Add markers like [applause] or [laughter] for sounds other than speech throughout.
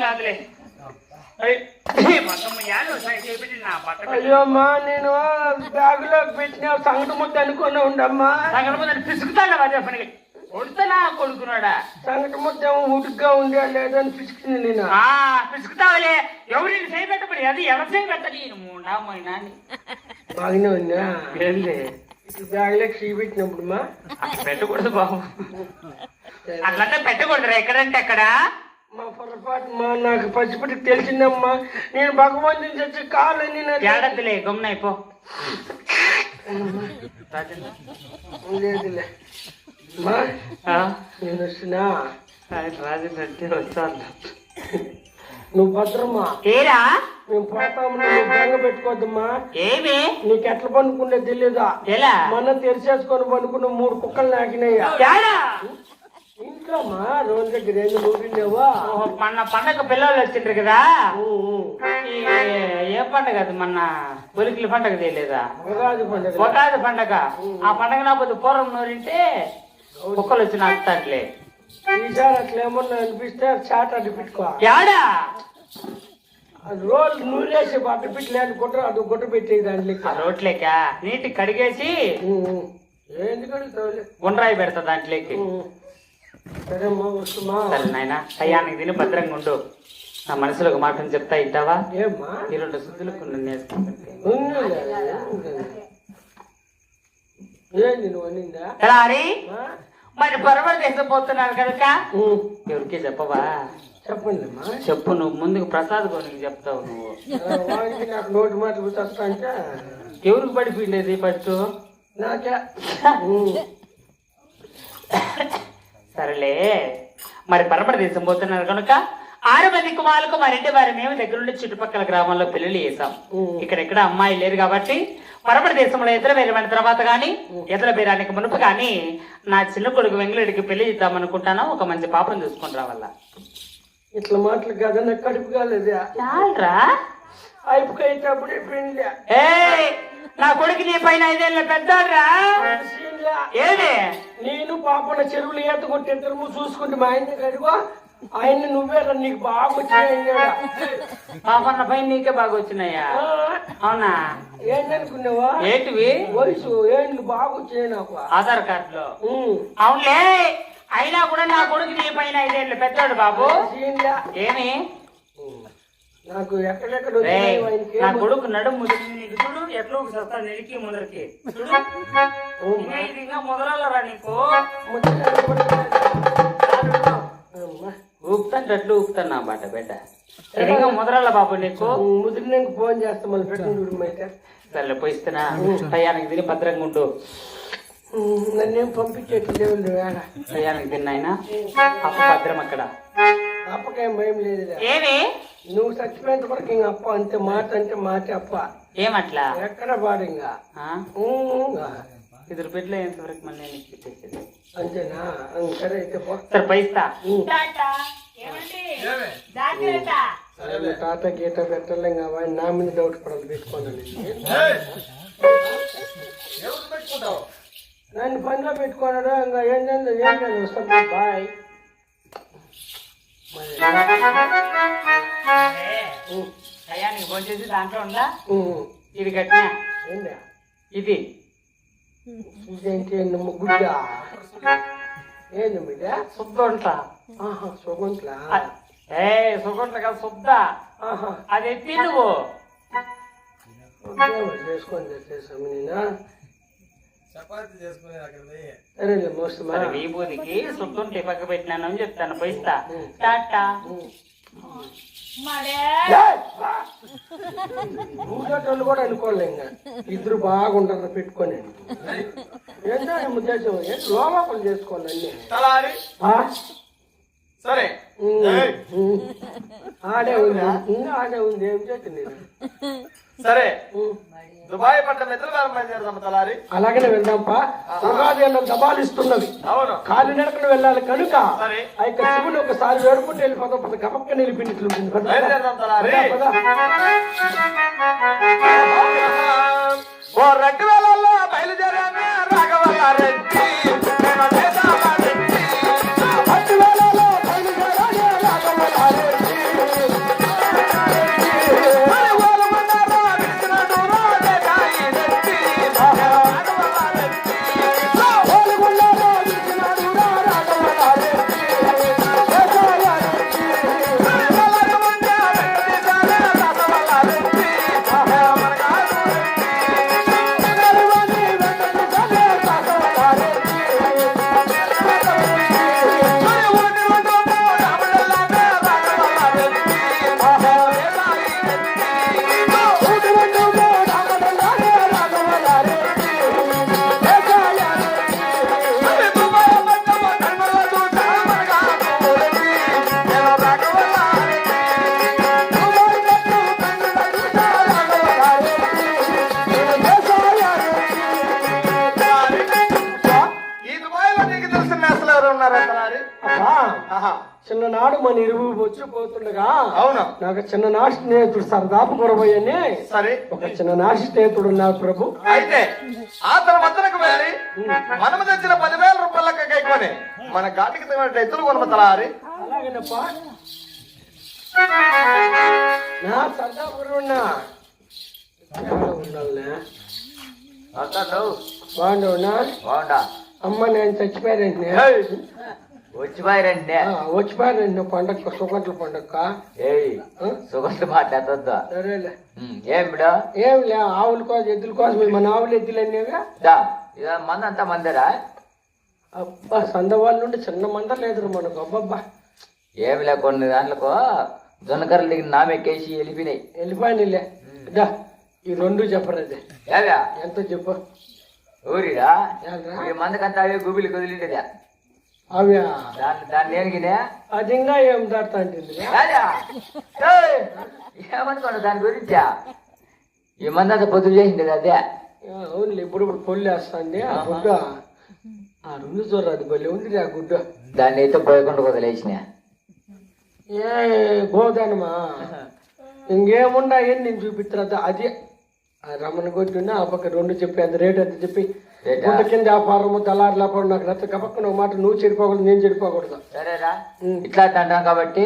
సరేలే అయ్, మొత్తం యాడు సైడ్ చేపెట్టి నా బట్ట పెట్టి. అయ్యో అమ్మా నేను బ్యాగులో పెట్టిన సంగటి ముద్ద అనుకుని ఉండమ్మా. సంగతి ముందు పిసుకుతా కదా చెప్పని. కొడుతున్నా కొడుకున్నాడా? సంగటి ముద్ద ఉడుగ్గా ఉందా లేదని పిసికింది నేను. ఆ పిసుకుతావులే. ఎవరిని చేయి పెట్టబడి? అది ఎవరి చేయి పెట్టని మూడా పోయినా బాగానే ఉందా ఏంలే బ్యాగులో కీ పెట్టినప్పుడు మా. పెట్టకూడదు బాబు. అట్లంటే పెట్టకూడదురా ఎక్కడంటే అక్కడ? మా పొరపాటు మా నాకు పచ్చిపట్టి తెలిసిందమ్మా. నేను భగవంతుని చచ్చి కాలని ఏడద్దులే గమ్మునైపో లేదులే. మా నేను వస్తున్నా రాజు అంటే వచ్చాను నువ్వు భద్రమా ఏరా? మేము పోతాము నువ్వు బెంగ పెట్టుకోవద్దమ్మా. ఏమి? నీకు ఎట్లా పనుకుంటే తెలియదా ఎలా? మొన్న తెరిచేసుకొని పనుకున్న మూడు కుక్కలు నాకినాయా. ఏడా ఇంట్లో మా రోజు దగ్గర మొన్న పండగ పిల్లలు వచ్చిండ్రు కదా. ఏ పండగ అది మొన్న? ఒలికిల పండగ తెలియదా ఉగాది పండుగ. ఉగాది పండగ. ఆ పండగ నాపోతే పూర్వం నూరింటే కుక్కలు వచ్చి నాకుతాట్లే ఈసారి అట్లా ఏమన్నా అనిపిస్తే చాట్ ఏడా అది రోజు నూరేసి అడ్డు పెట్టలేని గుట్ట అది గుట్ట పెట్టే దాంట్లోకి ఆ రోట్లేక నీటి కడిగేసి కడుగుతావులే? గుండ్రాయి పెడతా దాంట్లోకి. సరే అమ్మా నాయన టయానికి తిని భద్రంగా ఉండు. నా మనసులో ఒక మాటను చెప్తా ఏమ్మా? ఈ రెండు హరి ఆ? మరి పొరపాటు చేసిపోతున్నారు కనుక. ఎవరికి చెప్పవా? చెప్పండి అమ్మా చెప్పు నువ్వు ముందుకు ప్రసాద్ గోనికి చెప్తావు నువ్వు. నాకు నోటి మాటలు అంటే ఎవరికి పడిపోయిండేది ఫస్ట్? నాకే. [laughs] సరేలే. మరి పరపడ దేశం పోతున్నారు కనుక ఆరు మంది కుమారులకు మరింటి వారి మేము దగ్గరుండి చుట్టుపక్కల గ్రామాల్లో పెళ్ళి చేసాం. ఇక్కడెక్కడ అమ్మాయి లేరు కాబట్టి పరపడ దేశంలో ఇతర వేరమైన తర్వాత గాని ఇతర బేరానికి మునుపు కానీ నా చిన్న కొడుకు వెంగళుడికి పెళ్ళి చేద్దాం అనుకుంటాను ఒక మంచి పాపం చూసుకుని రావాలా. ఇట్లా మాటలు కదా నాకు కడుపు కాలేదా. పిండి ఏయ్ నా కొడుకు నీ పైన ఐదేళ్ళ పెద్దరా ఏది? నేను పాపన చెరువులు ఈత కొట్టి ఇద్దరు చూసుకుంటే మా ఆయన కడుగో ఆయన నువ్వే నీకు బాగా వచ్చాయి పాపన్న పైన నీకే బాగా వచ్చినాయా? అవునా? ఏంటనుకున్నావా ఏంటివి? వయసు ఏంటి బాగా వచ్చాయి నాకు. ఆధార్ కార్డులో. అవునులే. అయినా కూడా నా కొడుకు నీ పైన ఐదేళ్ళు పెద్దోడు బాబు. ఏమి? నాకు ఎక్కడెక్కడ నా కొడుకు నడుము ముదిరి నీకు చూడు ఎట్లా వస్తా నెలికి ముందరికి. ఇంకా మొదలరా నీకు? ఊపుతాను అట్లు ఊపుతాను నా బాట బిడ్డ. ఇంకా మొదలల్ల బాబు నీకు? ముదిరినాక ఫోన్ చేస్తా మళ్ళీ పెట్టిన చూడు అయితే. సరే పోయిస్తున్నా టయానికి తిని భద్రంగా ఉండు. నన్నేం పంపించేట్టు లేవు వేడ టయానికి తిన్నాయన అప్ప భద్రం అక్కడ. అప్పకేం భయం లేదు ఏమి నువ్వు చచ్చిపోయేంత వరకు ఇంక అప్ప అంతే మాట అంటే మాట అప్ప. ఏమట్లా? ఎక్కడ పాడు ఇంకా? ఇద్దరు బిడ్డలు ఎంతవరకు మళ్ళీ నేను ఇచ్చేసేది అంతేనా? సరే అయితే సరే పైస్తా. తాత గీత పెట్టలే వాడిని నా మీద డౌట్ పడదు పెట్టుకోండి. నన్ను పనిలో పెట్టుకున్నాడు ఇంకా ఏం వస్తాను బాయ్. టయానికి భోంచేసి దాంట్లో ఉందా. ఇది కట్టినా? ఇది. ఇదేంటి గుడ్డ ఏంది బిడ్డ? శుద్ధ ఆహా సుగంట్ల ఏ సుగుంట కదా శుద్ధ అది ఎత్తి నువ్వు. చేసుకొని తెచ్చేసాము నేనా? విభూతికి శుద్ధం పక్క పెట్టినాను అని చెప్తాను పోయిస్తా. టాటా. ఊరేటోళ్ళు కూడా అనుకోలే ఇంకా. ఇద్దరు బాగుంటారు పెట్టుకొని. ఏంటో ఉద్దేశం? ఏంటి లోపలు అన్ని? ఆ? సరే. ఆడే ఉందా ఇంకా ఆడే ఉంది ఏం నేను సరే. దుబాయ్ పట్టణం ఎదురుగారం బయలుదేరదాం తలారి అలాగనే వెళ్దాంపా ఉగాది అన్న దబాలిస్తున్నది అవును కాలి నడకను వెళ్ళాలి కనుక. ఆ యొక్క శివుని ఒకసారి వేడుకుంటే వెళ్ళిపోతాం పద గమక్క. బయలుదేరదాం తలారి. ఓ రెండు వేలలో వచ్చిపోతుండగా అవును. నాకు చిన్న నా స్నేహితుడు సరదాపు కొరబోయని సరే. ఒక చిన్న నా స్నేహితుడు ఉన్నారు ప్రభు. అయితే అతను వద్దకు వెళ్ళి మనము తెచ్చిన పదివేల రూపాయలకి కైకొని మన కొనమ తలారి అలాగేనప్పా. నా సరదాపురం ఉన్నా ఉండాలనే బాగుండవునా బాగుండా అమ్మ నేను చచ్చిపోయారండి వచ్చిపోయారండి వచ్చిపోయారండి పండగ సుగంటల పండగ సుగంధ మాట్లాడద్దు. సరేలే. ఏం బిడో ఏం లే ఆవుల కోసం ఎద్దుల కోసం మన ఆవులు ఎద్దులు ఇదా మంది అంతా మందిరా? అబ్బా సంద వాళ్ళ నుండి చిన్న మంద లేదు మనకు అబ్బబ్బా. ఏమి లే కొన్ని దాంట్లకు జొన్నకర్రలు దిగిన నామెక్కేసి వెళ్ళిపోయినాయి వెళ్ళిపోయినలే దా ఈ రెండు చెప్పరది ఏవ్యా ఎంత చెప్పు? ఊరిరా? మందికంతా అవే గుబిలి కుదిలింటదా అవి దాన్ని దాన్ని అది ఇంకా ఏం దాడుతా ఏమనుకోండి దాని గురించా? ఈ మంది అంతా పొద్దు చేసింది అదే. అవునులే ఇప్పుడు ఇప్పుడు పొల్లు వేస్తాండి ఆ గుడ్డ ఆ రెండు చూడరు అది భలే ఉంది ఆ గుడ్డ. దాన్ని అయితే పోయకుండా వదిలేసిన ఏ గోదానమా ఇంకేముండా ఏం నేను చూపిస్తున్నా అది రమణ కొట్టిన ఆ పక్క రెండు చెప్పి అంత రేట్ అంత చెప్పి? గుడ్డ కింద వ్యాపారము దళారు లేకపోవడం నాకు. నచ్చ కపక్కన ఒక మాట నువ్వు చెడిపోకూడదు నేను చెడిపోకూడదు. సరేరా. ఇట్లా అంటాం కాబట్టి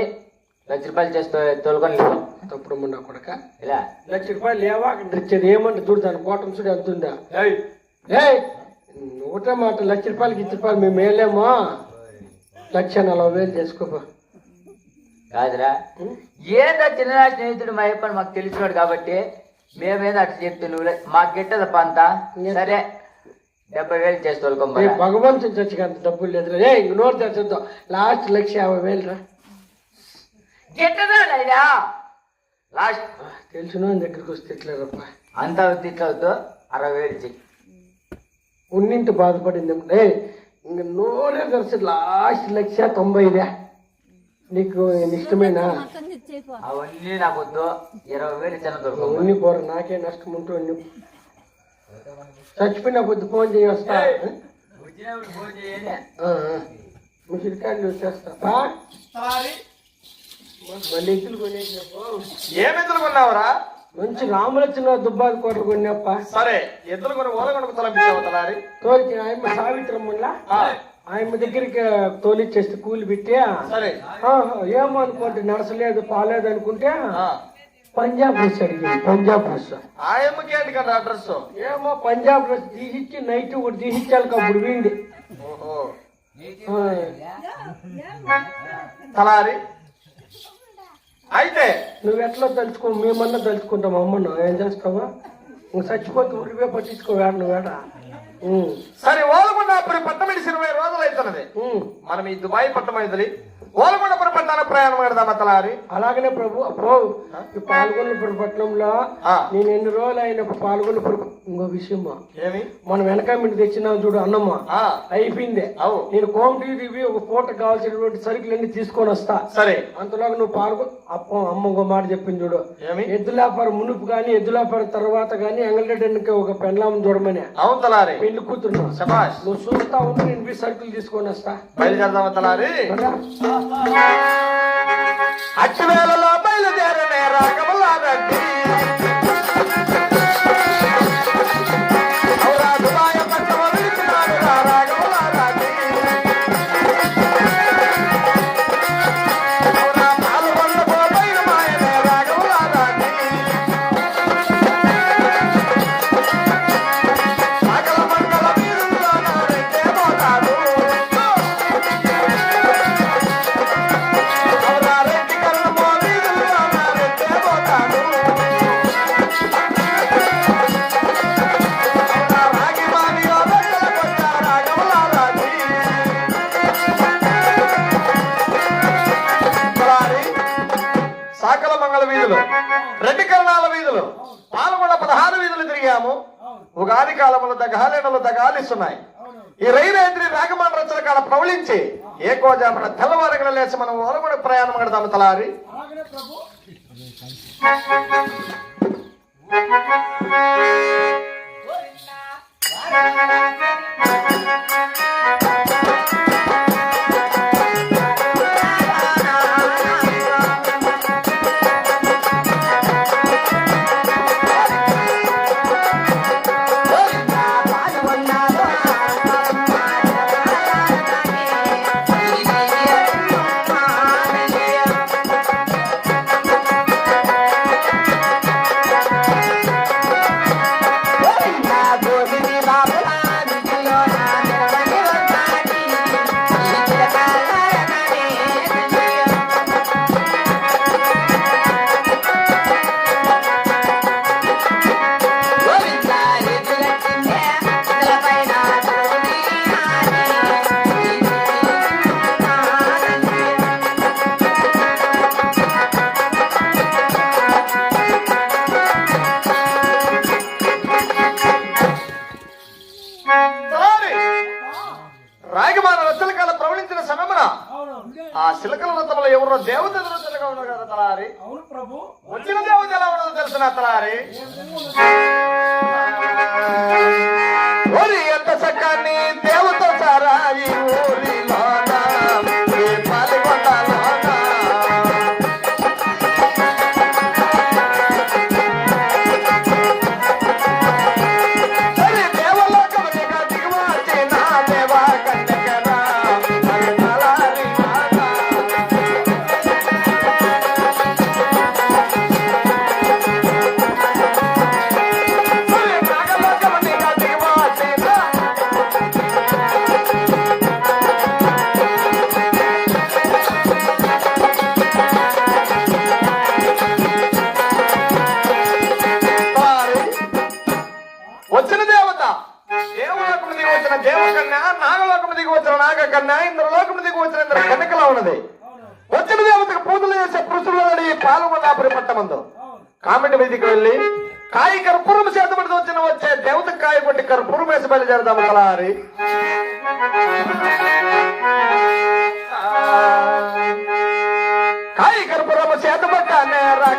లక్ష రూపాయలు చేస్తూ తోలుకొని లేవు. తప్పుడు మొన్న కొడక. ఇలా? లక్ష రూపాయలు లేవా అక్కడ ఇచ్చేది ఏమంటే చూడు దాని కోటం చూడు ఎంత ఉందా? ఏయ్, ఏయ్! ఒకటే మాట లక్ష రూపాయలకి ఇచ్చి రూపాయలు మేము వేయలేమో? లక్ష నలభై వేలు చేసుకోపో. కాదురా. ఏందో చిన్న స్నేహితుడు మా అయ్యప్పని మాకు తెలిసినాడు కాబట్టి మేమేదో అట్లా చెప్తే నువ్వు మాకు గిట్టదప్ప అంతా సరే. డెబ్బై వేలు చేసి ఏ తోలుకోమరా భగవంతుని చచ్చిగా అంత డబ్బులు లేదు ఏ ఇంక నోరు తెచ్చుద్దాం లాస్ట్ లక్ష యాభై వేలు రా గిట్టదా లాస్ట్ తెలిసిన దగ్గరికి వస్తే ఇట్లేరప్ప అంతా ఇట్లా అవుతూ అరవై వేలు చెయ్యి. ఉన్నింటి బాధపడింది ఏ ఇంక నోరే తెరిచి లాస్ట్ లక్ష తొంభై ఇదే నీకు ఇష్టమేనా? అవన్నీ నాకు వద్దు. ఇరవై వేలు చిన్న ఉన్ని పోర నాకే నష్టం ఉంటూ చచ్చిపోయిన పొద్దు ఫోన్ చేయి వస్తా. ముసిరికాయలు వచ్చేస్తా మళ్ళీ ఎత్తులు కొనేసినప్ప ఏం ఎద్దులు కొన్నావురా? మంచి రాములచ్చిన దుబ్బాది కోటలు కొన్నప్ప. సరే ఎద్దులు కొని ఓలగొండకు తలంపించావు తలారి? తోలికి ఆయమ్మ సావిత్రమ్మలా ఆ, ఆయమ్మ దగ్గరికి తోలిచ్చేస్తే కూలి పెట్టి. సరే. ఏమో అనుకోండి నడసలేదు పాలేదు అనుకుంటే పంజాబ్ డ్రెస్ అడిగింది పంజాబ్ డ్రెస్ ఆయమ్మకి ఏంటి కదా అడ్రస్ ఏమో పంజాబ్ డ్రెస్ తీసిచ్చి నైట్ ఒకటి తీసిచ్చాలి అప్పుడు వీండి తలారి? అయితే. నువ్వు ఎట్లా తలుచుకో మేమన్నా తలుచుకుంటాం అమ్మను ఏం చేస్తావా? నువ్వు చచ్చిపోతే ఉరివే పట్టించుకో వేడ నువ్వు వేడ సరే ఓలగొండపురి పట్టమిడిసి ఇరవై రోజులు అవుతున్నది. మనం ఈ దుబాయ్ పట్టం అయితది పట్టానికి ప్రయాణం పెడదామా తలారి అలాగనే ప్రభు అబ్బో ఈ పాల్గొన్నప్పుడు పట్టణంలో. నేను ఎన్ని రోజులు అయినప్పుడు పాల్గొన్నప్పుడు ఇంకో విషయమా? ఏమి? మనం వెనక మీద తెచ్చినాం చూడు అన్నమ్మ. ఆ, అయిపోయింది. అవు. నేను కోమటివి ఒక పూట కావాల్సినటువంటి సరుకులన్నీ తీసుకొని వస్తా. సరే. అంతలోగా నువ్వు పాల్గొ అప్ప అమ్మ ఇంకో మాట చెప్పింది చూడు. ఏమి? ఎద్దులాపారం మునుపు కానీ ఎద్దులాపారం తర్వాత కానీ ఎంగళరెడ్డికి ఒక పెండ్లాం చూడమని అవును తలారి. పెళ్ళి కూతురు శబాష్ నువ్వు చూస్తా ఉంటే నేను సరుకులు తీసుకొని వస్తా. తలారి? కదా? అట్టి వేళలో ఔరా ఉగాది కాలములు దగాలిస్తున్నాయి ఈ రైలేంద్రి రాగమాన రచన కాల ప్రవళించి ఏ కోజామన తెల్లవారగల లేచి మనం ఓలగొండ ప్రయాణం కడదాము తలారి. చెప్తున్నా తలారి? అవును ప్రభు. వచ్చిన దేవత ఎలా ఉండదు తెలిసిన ఎంత చక్కని దేవత దేవలోకము దిగి వచ్చిన దేవకన్య నాగలోకము దిగి వచ్చిన నాగకన్య ఇంద్రలోకము దిగి వచ్చిన ఇంద్ర కన్యకలా ఉన్నది. వచ్చిన దేవతకు పూజలు చేసే పురుషులు పాల్గొన్నాపురి పట్టమందు కామెటి వీధికి వెళ్ళి కాయ కర్పూరం చేతబడి వచ్చిన వచ్చే దేవత కాయ కొట్టి కర్పూరం వేసి బయలుదేరదాము కలారి కాయ కర్పూరము చేతబట్ట నేరా